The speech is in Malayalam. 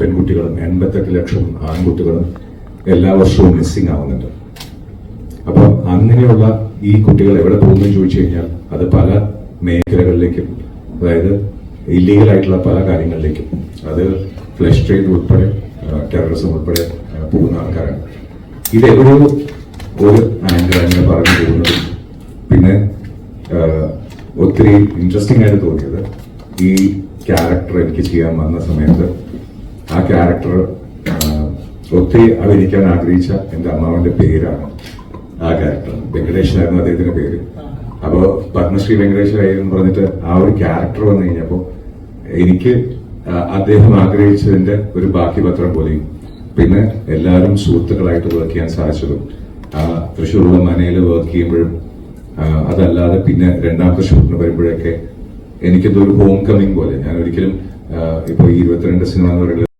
പെൺകുട്ടികളും എൺപത്തെട്ട് ലക്ഷം ആൺകുട്ടികളും എല്ലാ വർഷവും മിസ്സിംഗ് ആവുന്നുണ്ട്. അപ്പോൾ അങ്ങനെയുള്ള ഈ കുട്ടികൾ എവിടെ പോകുന്നു ചോദിച്ചു കഴിഞ്ഞാൽ അത് പല മേഖലകളിലേക്കും അതായത് ഇല്ലീഗൽ ആയിട്ടുള്ള പല കാര്യങ്ങളിലേക്കും. അത് ഫ്ലഷ് ട്രേഡ് ഉൾപ്പെടെ ടെററിസം ഉൾപ്പെടെ പോകുന്ന ആൾക്കാരാണ്. ഇത് എവിടെയോ ഒരു ആംഗിൾ അങ്ങനെ പറഞ്ഞു പോകുന്നത്. പിന്നെ ഒത്തിരി ഇൻട്രസ്റ്റിംഗ് ആയിട്ട് തോന്നിയത് ഈ ക്യാരക്ടർ എനിക്ക് ചെയ്യാൻ വന്ന സമയത്ത് ക്യാരക്ടർ ഒത്തിരി അഭിനയിക്കാൻ ആഗ്രഹിച്ച എന്റെ അമ്മാവന്റെ പേരാണ് ആ ക്യാരക്ടർ വെങ്കടേഷനായിരുന്നു അദ്ദേഹത്തിന്റെ പേര്. അപ്പോൾ പത്മശ്രീ വെങ്കടേശ്വരായി എന്ന് പറഞ്ഞിട്ട് ആ ഒരു ക്യാരക്ടർ വന്നു കഴിഞ്ഞപ്പോ എനിക്ക് അദ്ദേഹം ആഗ്രഹിച്ചതിന്റെ ഒരു ബാക്കി പത്രം പോലെയും പിന്നെ എല്ലാവരും സുഹൃത്തുക്കളായിട്ട് വർക്ക് ചെയ്യാൻ സാധിച്ചതും തൃശ്ശൂരുള്ള മനയിൽ വർക്ക് ചെയ്യുമ്പോഴും അതല്ലാതെ പിന്നെ രണ്ടാമത്തെ ഷൂട്ടിന് വരുമ്പോഴൊക്കെ എനിക്കതൊരു ഹോം കമ്മിങ് പോലെ. ഞാൻ ഒരിക്കലും ഇപ്പോൾ ഇപ്പൊ ഇരുപത്തിരണ്ട് സിനിമ എന്ന് പറയുന്നത്